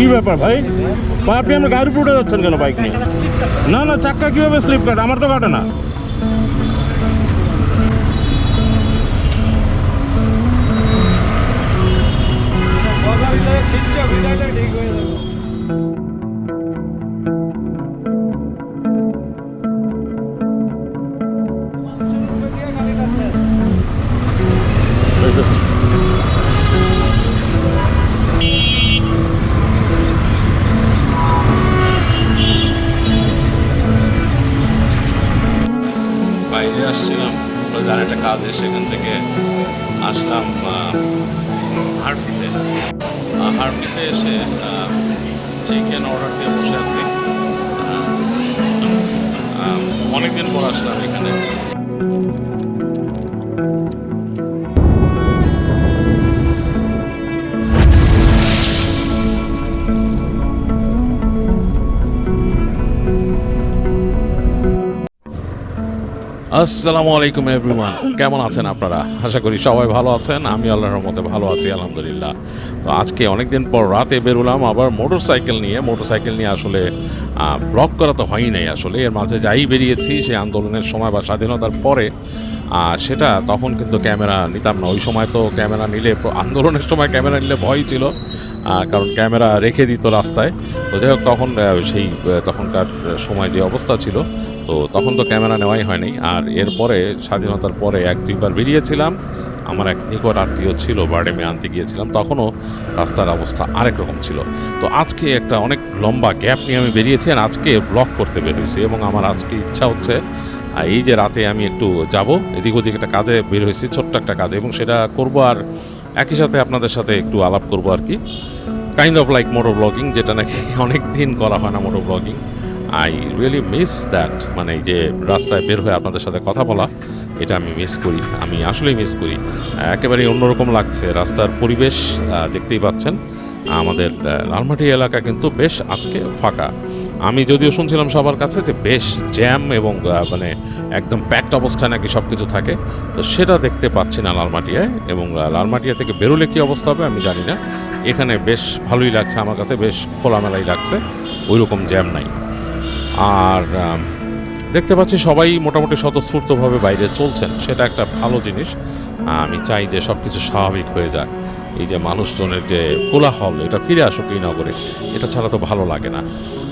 কি ব্যাপার ভাই? ভাই, আপনি আমার গাড়ি উপরে যাচ্ছেন কেন বাইক নিয়ে? না না, চাক্কা কীভাবে স্লিপ কাটে? আমার তো কাটে না। বাইরে আসসালামু আলাইকুম এভরিওয়ান কেমন আছেন আপনারা? আশা করি সবাই ভালো আছেন। আমি আল্লাহর রহমতে ভালো আছি, আলহামদুলিল্লাহ। তো আজকে অনেকদিন পর রাতে বেরোলাম আবার মোটর সাইকেল নিয়ে। মোটর সাইকেল নিয়ে আসলে ব্লগ করা তো হয়ই নাই আসলে। এর মাঝে যাই বেরিয়েছি, সেই আন্দোলনের সময় বা স্বাধীনতার পরে। সেটা তখন কিন্তু ক্যামেরা নিতাম না। ওই সময় তো ক্যামেরা নিলে, আন্দোলনের সময় ক্যামেরা নিলে ভয় ছিল। কারণ ক্যামেরা রেখে দিত রাস্তায়। তো যাই হোক, তখন সেই তখনকার সময় যে অবস্থা ছিল তো তখন তো ক্যামেরা নেওয়াই হয়নি। আর এরপরে স্বাধীনতার পরে এক দুইবার বেরিয়েছিলাম। আমার এক নিকট আত্মীয় ছিল বার্ডেমে আনতে গিয়েছিলাম। তখনও রাস্তার অবস্থা আরেক রকম ছিল। তো আজকে একটা অনেক লম্বা গ্যাপ নিয়ে আমি বেরিয়েছি আর আজকে ব্লগ করতে বের হয়েছি এবং আমার আজকে ইচ্ছা হচ্ছে এই যে রাতে আমি একটু যাব, এদিক ওদিক একটা কাজে বের হয়েছি, ছোট্ট একটা কাজে এবং সেটা করব আর একই সাথে আপনাদের সাথে একটু আলাপ করব আর কি। Kind of like motor blogging যেটা নাকি অনেক দিন করা হয় না motor blogging I really miss that মানে যে রাস্তায় বের হয়ে আপনাদের সাথে কথা বলা, এটা আমি মিস করি, আমি আসলেই মিস করি। একেবারেই অন্যরকম লাগছে, রাস্তার পরিবেশ দেখতেই পাচ্ছেন। আমাদের লালমাটি এলাকা কিন্তু বেশ আজকে ফাঁকা। আমি যদিও শুনছিলাম সবার কাছে যে বেশ জ্যাম এবং মানে একদম প্যাকড অবস্থায় নাকি সব কিছু থাকে, তো সেটা দেখতে পাচ্ছি না লালমাটিয়ায় এবং লালমাটিয়া থেকে বেরোলে কী অবস্থা হবে আমি জানি না। এখানে বেশ ভালোই লাগছে, আমার কাছে বেশ খোলামেলাই লাগছে ওই রকম জ্যাম নাই। আর দেখতে পাচ্ছি সবাই মোটামুটি স্বতঃস্ফূর্তভাবে বাইরে চলছেন। সেটা একটা ভালো জিনিস। আমি চাই যে সব কিছু স্বাভাবিক হয়ে যাক। এই যে মানুষজনের যে কোলাহল, এটা ফিরে আসুক এই নগরে, এটা ছাড়া তো ভালো লাগে না।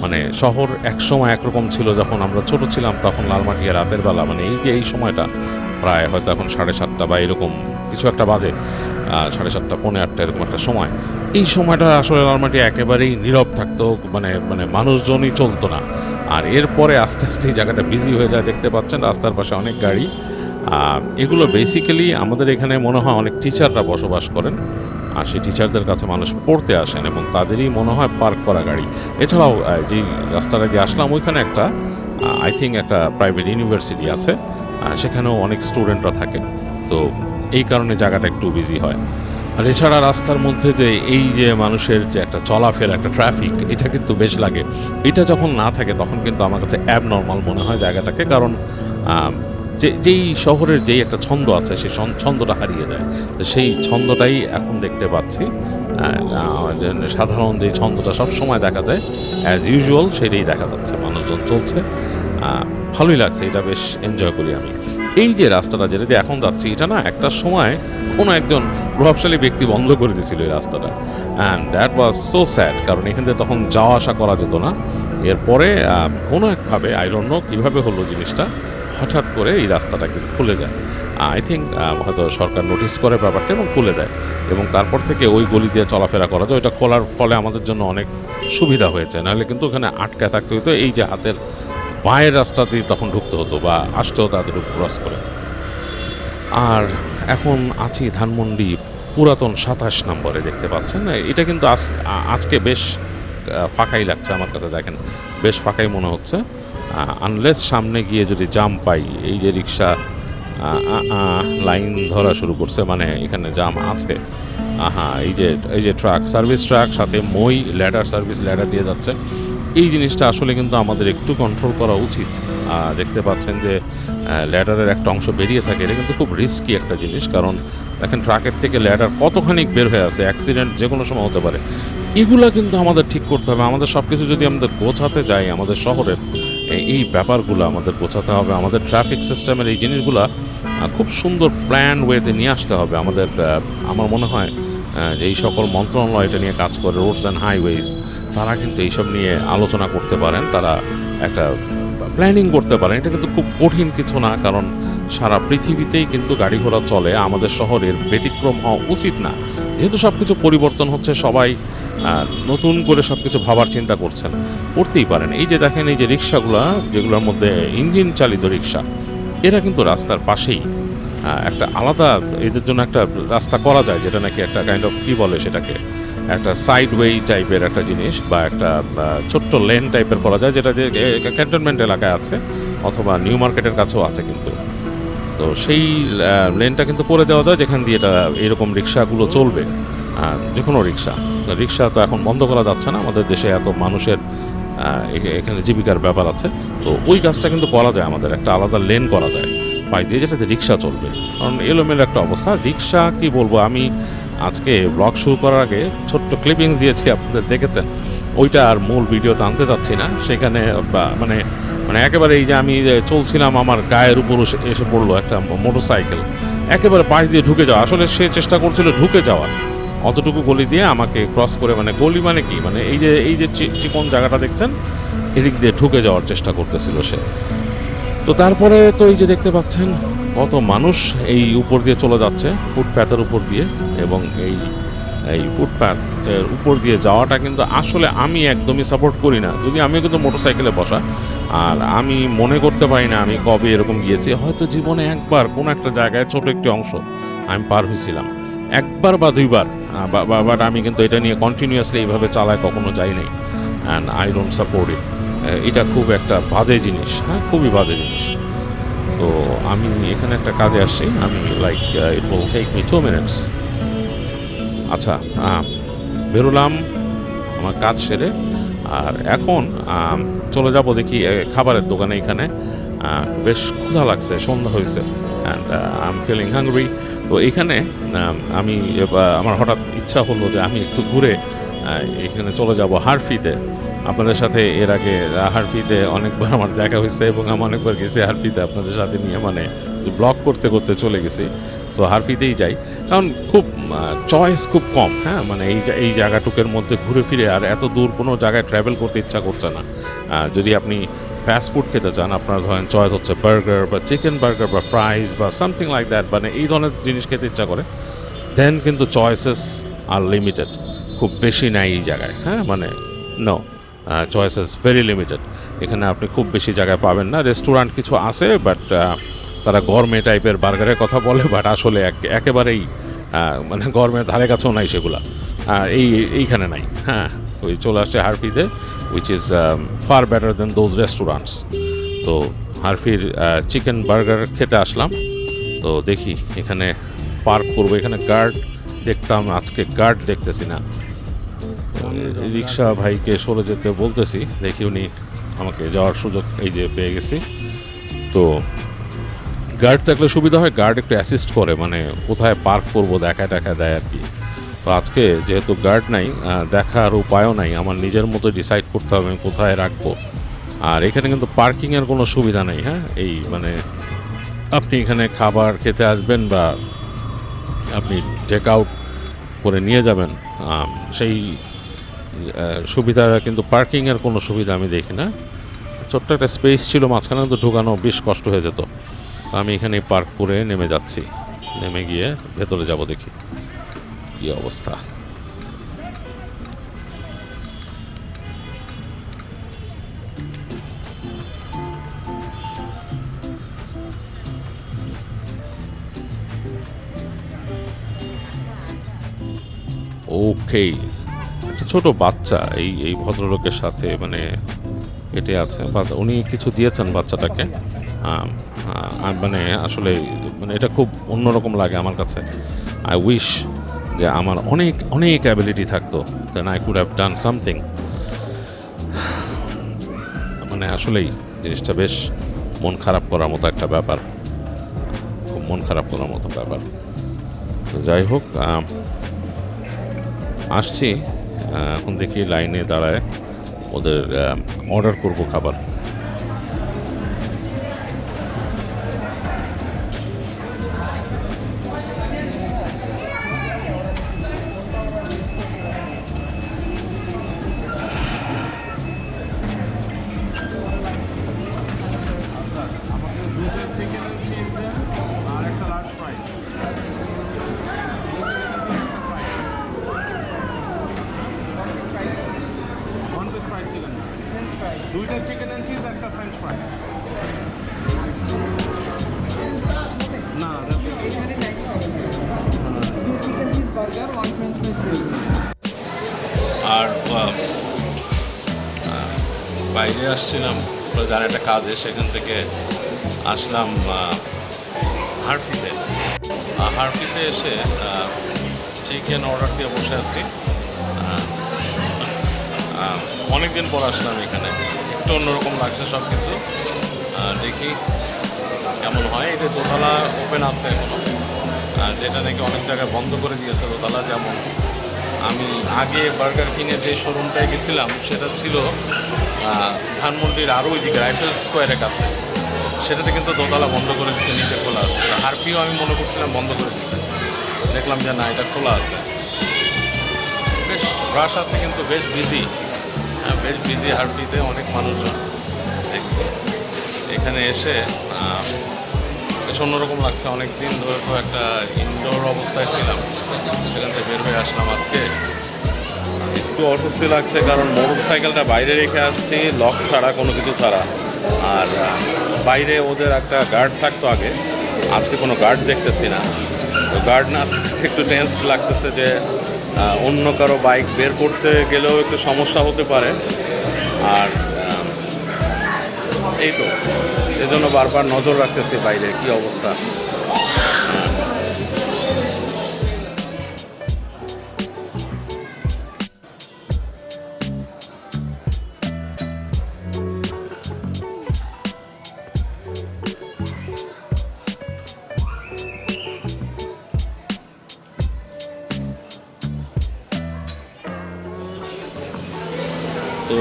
মানে শহর একসময় একরকম ছিল যখন আমরা ছোট ছিলাম, তখন লালমাটিয়া রাতের বেলা মানে এই যে এই সময়টা, প্রায় হয়তো এখন সাড়ে সাতটা বা এরকম, কিছু একটা বাজে সাড়ে সাতটা, পৌনে আটটা, এরকম একটা সময়। এই সময়টা আসলে লালমাটি একেবারেই নীরব থাকতো মানে মানে মানুষজনই চলতো না। আর এরপরে আস্তে আস্তে এই জায়গাটা বিজি হয়ে যায়, দেখতে পাচ্ছেন রাস্তার পাশে অনেক গাড়ি। এগুলো বেসিক্যালি আমাদের এখানে মনে হয় অনেক টিচাররা বসবাস করেন। আর সেই টিচারদের কাছে মানুষ পড়তে আসেন এবং তাদেরই মনে হয় পার্ক করা গাড়ি। এছাড়াও যে রাস্তাটা দিয়ে আসলাম, ওইখানে একটা আই থিঙ্ক একটা প্রাইভেট ইউনিভার্সিটি আছে। সেখানেও অনেক স্টুডেন্টরা থাকে তো এই কারণে জায়গাটা একটু বিজি হয়। আর এছাড়া রাস্তার মধ্যে যে এই যে মানুষের যে একটা চলাফেরা, একটা ট্রাফিক এটা কিন্তু বেশ লাগে। এটা যখন না থাকে, তখন কিন্তু আমার কাছে অ্যাবনর্মাল মনে হয় জায়গাটাকে। কারণ যে, যেই শহরের যেই একটা ছন্দ আছে সেই ছন- ছন্দটা হারিয়ে যায়। তো সেই ছন্দটাই এখন দেখতে পাচ্ছি। সাধারণ যে ছন্দটা সব সময় দেখা যায় অ্যাজ ইউজুয়াল সেটাই দেখা যাচ্ছে। মানুষজন চলছে। ভালোই লাগছে। এটা বেশ এনজয় করি আমি। এই যে রাস্তাটা যেটা দিয়ে এখন যাচ্ছি, এটা না একটা সময় কোনো একজন প্রভাবশালী ব্যক্তি বন্ধ করে দিয়েছিল এই রাস্তাটা। And that was so sad কারণ এখান থেকে তখন যাওয়া আসা করা যেত না। এরপরে কোনো একভাবে আই ডোন্ট নো কীভাবে হলো জিনিসটা, হঠাৎ করে এই রাস্তাটা কিন্তু খুলে যায়। আই থিঙ্ক হয়তো সরকার নোটিস করে ব্যাপারটা এবং খুলে দেয়। এবং তারপর থেকে ওই গলি দিয়ে চলাফেরা করা যায়, ওইটা খোলার ফলে আমাদের জন্য অনেক সুবিধা হয়েছে। নাহলে কিন্তু ওখানে আটকায় থাকতে হতো। এই যে হাতের বাঁয়ের রাস্তা দিয়ে তখন ঢুকতে হতো বা আসতে হতো তাদের ক্রস করে। আর এখন আছি ধানমন্ডি পুরাতন সাতাশ নম্বরে দেখতে পাচ্ছেন। এটা কিন্তু আজ, আজকে বেশ ফাঁকাই লাগছে আমার কাছে, দেখেন, বেশ ফাঁকাই মনে হচ্ছে। আনলেস সামনে গিয়ে যদি জাম পাই, এই যে রিক্সা লাইন ধরা শুরু করছে মানে এখানে জাম আছে। আহা, এই যে এই যে ট্রাক সার্ভিস ট্রাক সাথে মই ল্যাডার সার্ভিস ল্যাডার দিয়ে যাচ্ছে। এই জিনিসটা আসলে কিন্তু আমাদের একটু কন্ট্রোল করা উচিত। আহ, দেখতে পাচ্ছেন যে ল্যাডারের একটা অংশ বেরিয়ে থাকে এটা কিন্তু খুব রিস্কি একটা জিনিস। কারণ দেখেন ট্রাকের থেকে ল্যাডার কতখানি বের হয়ে আছে অ্যাক্সিডেন্ট যে কোনো সময় হতে পারে। এগুলা কিন্তু আমাদের ঠিক করতে হবে। আমাদের সব কিছু যদি আমাদের গোছাতে যাই আমাদের শহরের এই- ব্যাপারগুলো আমাদের গোছাতে হবে। আমাদের ট্রাফিক সিস্টেমের এই জিনিসগুলা খুব সুন্দর প্ল্যান ওয়েতে নিয়ে আসতে হবে। আমাদের আমার মনে হয় যে এই সকল মন্ত্রণালয় এটা নিয়ে কাজ করে রোডস অ্যান্ড হাইওয়েজ তারা কিন্তু এইসব নিয়ে আলোচনা করতে পারেন, তারা একটা প্ল্যানিং করতে পারেন। এটা কিন্তু খুব কঠিন কিছু না, কারণ সারা পৃথিবীতেই কিন্তু গাড়ি ঘোড়া চলে, আমাদের শহরের ব্যতিক্রম হওয়া উচিত না। যেহেতু সব কিছু পরিবর্তন হচ্ছে, সবাই নতুন করে সব কিছু ভাবার চিন্তা করছেন, করতেই পারেন। এই যে দেখেন, এই যে রিক্সাগুলো, যেগুলোর মধ্যে ইঞ্জিন চালিত রিক্সা, এরা কিন্তু রাস্তার পাশেই একটা আলাদা, এদের জন্য একটা রাস্তা করা যায়, যেটা নাকি একটা কাইন্ড অফ কী বলে সেটাকে একটা সাইড ওয়ে টাইপের একটা জিনিস বা একটা ছোট্ট লেন টাইপের করা যায়, যেটা যে ক্যান্টনমেন্ট এলাকায় আছে, অথবা নিউ মার্কেটের কাছেও আছে কিন্তু। তো সেই লেনটা কিন্তু করে দেওয়া যায়, যেখান দিয়ে এটা, এরকম রিক্সাগুলো চলবে। যে কোনো রিক্সা। রিক্সা তো এখন বন্ধ করা যাচ্ছে না, আমাদের দেশে এত মানুষের এখানে জীবিকার ব্যাপার আছে। তো ওই কাজটা কিন্তু করা যায় আমাদের, একটা আলাদা লেন করা যায়। পাই দিয়ে যেটাতে রিক্সা চলবে। কারণ এলোমেলো একটা অবস্থা। রিক্সা কি বলব? আমি আজকে ব্লগ শুরু করার আগে ছোট্ট ক্লিপিং দিয়েছি, আপনাদের দেখেছেন? ওইটা আর মূল ভিডিওতে আনতে চাচ্ছি না। সেখানে মানে মানে একেবারে এই যে আমি চলছিলাম, আমার গায়ের উপর এসে পড়ল একটা মোটর সাইকেল একেবারে পাশ দিয়ে ঢুকে যাওয়া। আসলে সে চেষ্টা করছিল ঢুকে যাওয়া। অতটুকু গলি দিয়ে আমাকে ক্রস করে মানে গলি মানে কি? মানে এই যে এই যে চিকন জায়গাটা দেখছেন? এদিক দিয়ে ঢুকে যাওয়ার চেষ্টা করতেছিল সে। তো তারপরে তো এই যে দেখতে পাচ্ছেন কত মানুষ এই উপর দিয়ে চলে যাচ্ছে ফুটপ্যাথের উপর দিয়ে, এবং এই এই ফুটপ্যাথ এর উপর দিয়ে যাওয়াটা কিন্তু আসলে আমি একদমই সাপোর্ট করি না। যদি আমি কিন্তু মোটরসাইকেলে বসা, আর আমি মনে করতে পারি না আমি কবে এরকম গিয়েছি, হয়তো জীবনে একবার কোনো একটা জায়গায় ছোট একটি অংশ আমি পার হয়েছিলাম। একবার বা দুইবার বাট আমি কিন্তু এটা নিয়ে কন্টিনিউয়াসলি এইভাবে চালায় কখনো যাই নাই। And I don't support it এটা খুব একটা বাজে জিনিস হ্যাঁ খুবই বাজে জিনিস। তো আমি এখানে একটা কাজে আসছি। আমি like it will take me two minutes আচ্ছা বেরোলাম, আমার কাজ সেরে। আর এখন চলে যাব দেখি খাবারের দোকানে এখানে। বেশ ক্ষুধা লাগছে, সন্ধ্যা হয়েছে and I am feeling hungry তো এখানে আমি আমার হঠাৎ ইচ্ছা হলো যে আমি একটু ঘুরে এখানে চলে যাব হারফিতে। আপনাদের সাথে এর আগে হারফিতে অনেকবার আমার দেখা হয়েছে এবং আমি অনেকবার গেছি হারফিতে আপনাদের সাথে নিয়ে মানে ব্লগ করতে করতে চলে গেছি। সো হারফিতেই যাই। কারণ খুব চয়েস খুব কম হ্যাঁ? মানে এই এই জায়গাটুকের মধ্যে ঘুরে ফিরে আর এত দূর কোনো জায়গায় ট্রাভেল করতে ইচ্ছা করছে না। যদি আপনি ফাস্ট ফুড খেতে চান, আপনার ধরেন চয়েস হচ্ছে বার্গার বা চিকেন বার্গার বা ফ্রাইজ বা সামথিং লাইক দ্যাট মানে এই ধরনের জিনিস খেতে ইচ্ছা করে দেন কিন্তু চয়েসেস আর লিমিটেড খুব বেশি নাই এই জায়গায় হ্যাঁ? মানে নো চয়েসেস ভেরি লিমিটেড এখানে আপনি খুব বেশি জায়গায় পাবেন না। রেস্টুরেন্ট কিছু আছে বাট তারা গরমে টাইপের বার্গারের কথা বলে বাট আসলে এক- একেবারেই মানে গরমের ধারে কাছেও নাই সেগুলা। এই, এইখানে নাই। হ্যাঁ ওই চলে আসছে হারফিতে which is far better than those restaurants তো হারফির চিকেন বার্গার খেতে আসলাম। তো দেখি, এখানে পার্ক করব। এখানে গার্ড দেখতাম, আজকে গার্ড দেখতেছি না। রিক্সা ভাইকে সরে যেতে বলতেছি, দেখি উনি আমাকে যাওয়ার সুযোগ এই যে পেয়ে গেছি। তো গার্ড থাকলে সুবিধা হয় গার্ড একটু অ্যাসিস্ট করে মানে কোথায় পার্ক করব দেখা টাকা দেয় আর কি। তো আজকে যেহেতু গার্ড নাই দেখার উপায়ও নাই, আমার নিজের মতো ডিসাইড করতে হবে আমি কোথায় রাখব। আর এখানে কিন্তু পার্কিংয়ের কোনো সুবিধা নেই হ্যাঁ? এই মানে আপনি এখানে খাবার খেতে আসবেন বা আপনি টেক আউট করে নিয়ে যাবেন সেই সুবিধা কিন্তু পার্কিংয়ের কোনো সুবিধা আমি দেখি না। ছোট্ট একটা স্পেস ছিল, মাঝখানে তো ঢোকানো বেশ কষ্ট হয়ে যেত। আমি এখানে পার্ক করে নেমে যাচ্ছি। নেমে গিয়ে ভেতরে যাব দেখি কি অবস্থা। ওকে ছোট বাচ্চা, এই এই ভদ্রলোকের সাথে মানে এটে আছে। বা, উনি কিছু দিয়েছেন বাচ্চাটাকে। মানে আসলে মানে এটা খুব অন্যরকম লাগে আমার কাছে। আই উইশ যে আমার অনেক অনেক অ্যাবিলিটি থাকতো। Then I could have done something মানে আসলেই জিনিসটা বেশ মন খারাপ করার মতো একটা ব্যাপার। খুব মন খারাপ করার মতো ব্যাপার। যাই হোক আসছি। এখন দেখি লাইনে দাঁড়ায় ওদের অর্ডার করব খাবার। আর বাইরে আসছিলাম যার একটা কাজে, সেখান থেকে আসলাম হারফিতে। হারফিতে এসে চিকেন অর্ডার দিয়ে বসে আছি। অনেক দিন পর আসলাম এখানে। একটু অন্যরকম লাগছে সব কিছু দেখি কেমন হয়। এটা দোতলা ওপেন আছে এখনও যেটা নাকি অনেক জায়গায় বন্ধ করে দিয়েছে দোতলা, যেমন আমি আগে বার্গার কিংয়ের যে শোরুমটায় গেছিলাম, সেটা ছিল ধানমন্ডির আরও ওইদিকে রাইফেল স্কোয়ারের কাছে। সেটাতে কিন্তু দোতলা বন্ধ করে দিচ্ছে নিচে খোলা আছে। হারফিও আমি মনে করছিলাম বন্ধ করে দিচ্ছে দেখলাম যে না, এটা খোলা আছে। বেশ রাশ আছে কিন্তু বেশ বিজি হ্যাঁ বেশ বিজি হারফিতে অনেক মানুষজন দেখছি। এখানে এসে বেশ অন্যরকম লাগছে। অনেক দিন ধরে তো একটা ইনডোর অবস্থায় ছিলাম। সেখান থেকে বের হয়ে আসলাম আজকে। একটু অস্বস্তি লাগছে কারণ মোটর সাইকেলটা বাইরে রেখে আসছি লক ছাড়া, কোনো কিছু ছাড়া। আর বাইরে ওদের একটা গার্ড থাকতো আগে। আজকে কোনো গার্ড দেখতেছি না। তো গার্ড না একটু টেন্সড লাগতেছে যে অন্য কারও বাইক বের করতে গেলেও একটু সমস্যা হতে পারে। আর এই তো এজন্য বারবার নজর রাখতেছি বাইরে কি অবস্থা?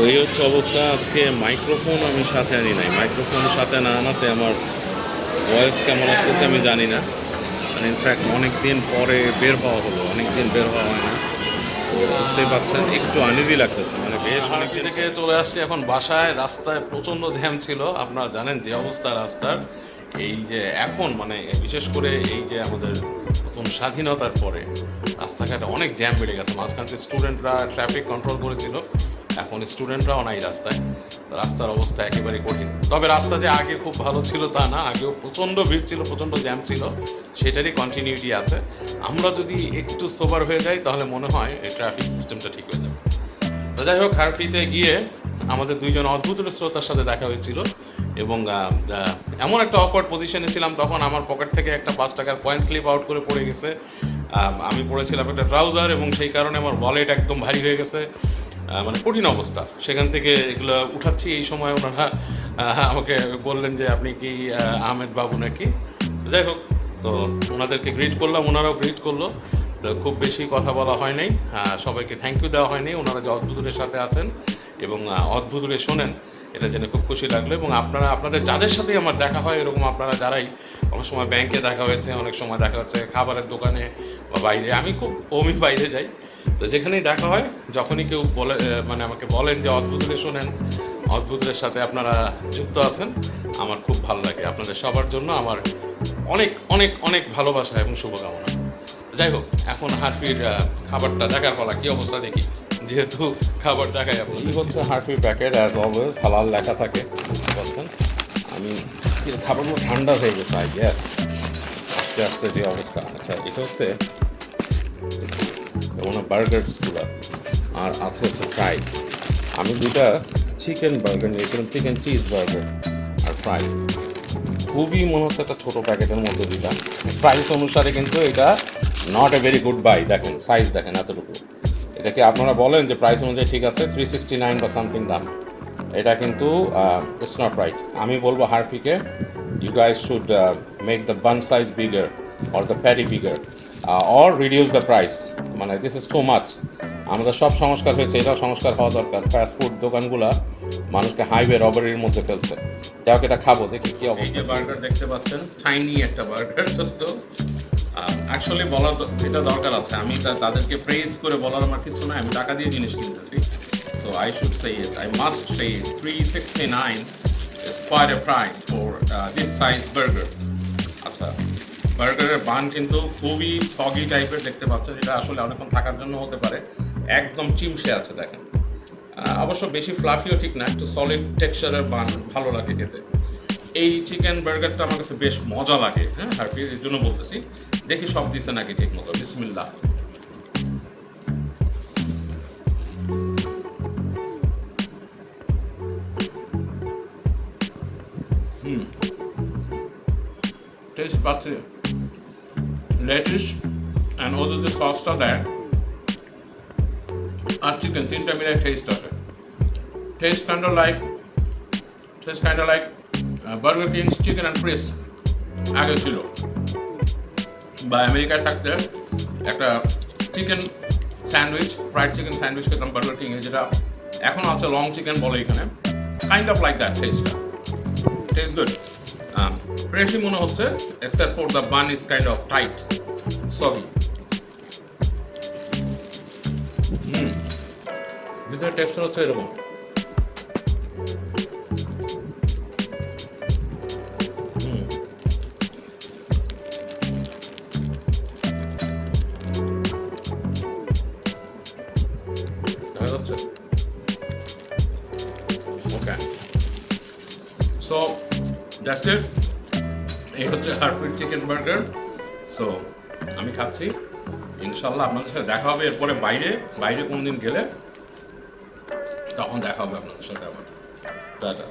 এই হচ্ছে অবস্থা। আজকে মাইক্রোফোন আমি সাথে আনি নাই। মাইক্রোফোন সাথে না আনাতে আমার ভয়েস কেমন আসতেছে আমি জানি না। মানে ইনফ্যাক্ট অনেক দিন পরে বের হওয়া হলো। অনেক দিন বের হওয়া হয় না। তো বুঝতেই পারছেন একটু আনিজি লাগতেছে। মানে বেশ অনেক দিন থেকে চলে আসছি এখন বাসায়। রাস্তায় প্রচণ্ড জ্যাম ছিল। আপনারা জানেন যে অবস্থা রাস্তার। এই যে এখন মানে বিশেষ করে এই যে আমাদের প্রথম স্বাধীনতার পরে রাস্তাঘাটে অনেক জ্যাম বেড়ে গেছে। মাঝখান স্টুডেন্টরা ট্রাফিক কন্ট্রোল করেছিল। এখন স্টুডেন্টরাও নাই রাস্তায়। রাস্তার অবস্থা একেবারে কঠিন। তবে রাস্তা যে আগে খুব ভালো ছিল তা না, আগেও প্রচণ্ড ভিড় ছিল, প্রচণ্ড জ্যাম ছিল, সেটারই কন্টিনিউটি আছে। আমরা যদি একটু সোবার হয়ে যাই, তাহলে মনে হয় এই ট্রাফিক সিস্টেমটা ঠিক হয়ে যাবে। তো যাই হোক হারফিতে গিয়ে আমাদের দুইজন অদ্ভুত শ্রোতার সাথে দেখা হয়েছিল এবং এমন একটা অকওয়ার্ড পজিশনে ছিলাম তখন আমার পকেট থেকে একটা পাঁচ টাকার কয়েন স্লিপ আউট করে পড়ে গেছে। আমি পড়েছিলাম একটা ট্রাউজার এবং সেই কারণে আমার ওয়ালেট একদম ভারী হয়ে গেছে। মানে কঠিন অবস্থা। সেখান থেকে এগুলো উঠাচ্ছি। এই সময় ওনারা আমাকে বললেন যে আপনি কি আহ, আহমেদ বাবু নাকি? যাই হোক তো ওনাদেরকে গ্রিট করলাম। ওনারাও গ্রিট করল। তো খুব বেশি কথা বলা হয় নাই। সবাইকে থ্যাংক ইউ দেওয়া হয়নি ওনারা যে অদ্ভুতের সাথে আছেন এবং অদ্ভুতুরে শোনেন এটা জেনে খুব খুশি লাগল এবং আপনারা আপনাদের যাদের সাথে আমার দেখা হয় এরকম আপনারা যারাই অনেক সময় ব্যাংকে দেখা হয়েছে অনেক সময় দেখা হচ্ছে খাবারের দোকানে বা বাইরে। আমি খুব কমই বাইরে যাই। তো যেখানেই দেখা হয়, যখনই কেউ বলে মানে আমাকে বলেন যে অদ্ভুতুরে শোনেন অদ্ভুতের সাথে আপনারা যুক্ত আছেন, আমার খুব ভালো লাগে। আপনাদের সবার জন্য আমার অনেক অনেক অনেক ভালোবাসা এবং শুভকামনা। যাই হোক, এখন হারফির খাবারটা দেখার পালা। কি অবস্থা দেখি? যেহেতু খাবার দেখাই আপনার এই হচ্ছে হারফির প্যাকেট অ্যাজ অলওয়েজ হালাল লেখা থাকে। বলছেন, আমি খাবারগুলো ঠান্ডা হয়ে গেছে আই গ্যাস আস্তে আস্তে যে অবস্থা। আচ্ছা এটা হচ্ছে যেমন বার্গারসগুলো আর আছে হচ্ছে ফ্রাই আমি দুটা চিকেন বার্গার নিয়েছিলাম চিকেন চিজ বার্গার আর ফ্রাই খুবই মনে হচ্ছে একটা ছোটো প্যাকেটের মধ্যে দিলাম প্রাইস অনুসারে কিন্তু এটা not a very good buy দেখেন সাইজ দেখেন এতটুকু। এটা কি আপনারা বলেন যে প্রাইস অনুযায়ী ঠিক আছে? থ্রি সিক্সটি নাইন বা সামথিং দাম। এটা কিন্তু ইটস নট রাইট আমি বলব হারফিকে you guys should make the bun size bigger or the patty bigger or reduce the price মানে দিস ইজ টু মাচ আমাদের সব সংস্কার হয়েছে এটাও সংস্কার হওয়া দরকার। ফাস্ট ফুড দোকানগুলা মানুষকে হাইওয়ে রবারির মধ্যে ফেলছে। যাই এটা খাব দেখি কি অবস্থা। বার্গার দেখতে পাচ্ছেন টাইনি একটা বার্গার সত্য। অ্যাকচুয়ালি বলার এটা দরকার আছে। আমি তাদেরকে প্রেস করে বলার আমার কিছু নাই। আমি টাকা দিয়ে জিনিস কিনতেছি। So I should say it I must say it three sixty nine is quite a price for this size burger আচ্ছা। বার্গারের বান কিন্তু খুবই সগি টাইপের দেখতে পাচ্ছেন এটা আসলে অনেকক্ষণ থাকার জন্য হতে পারে। একদম চিমসে আছে, দেখেন। অবশ্য বেশি ফ্লাফিও ঠিক না, একটু সলিড টেক্সচারের বান ভালো লাগে খেতে। এই চিকেন বার্গারটা আমার কাছে বেশ মজা লাগে হ্যাঁ হারফি এর জন্য বলতেছি। দেখি সব দিছে নাকি ঠিক মতো বিসমিল্লাহ। হুম। টেস্ট পাচ্ছে। লেটিস অ্যান্ড ওদের যে সসটা দেয় আর চিকেন তিনটা মিলে টেস্ট আসে taste kind like taste kind like burger kings chicken and fries আগে ছিল। বা আমেরিকায় থাকতে একটা chicken sandwich fried chicken sandwich খেতাম বার্গার কিংয়ে যেটা এখন আছে লং চিকেন বলে এখানে। কাইন্ড অফ লাইক দ্যাট টেস্টটা টেস্ট গুড ফ্রেশই মনে হচ্ছে except for the bun is kind of tight hmm. ভিতরে টেক্সচার হচ্ছে এরকম। ওকে সো দ্যাটস ইট এই হচ্ছে হারফিড চিকেন বার্গার। সো আমি খাচ্ছি। ইনশাল্লাহ আপনাদের সাথে দেখা হবে এরপরে বাইরে। বাইরে কোনদিন গেলে তখন দেখা হবে আপনাদের সাথে আবার। টাটা।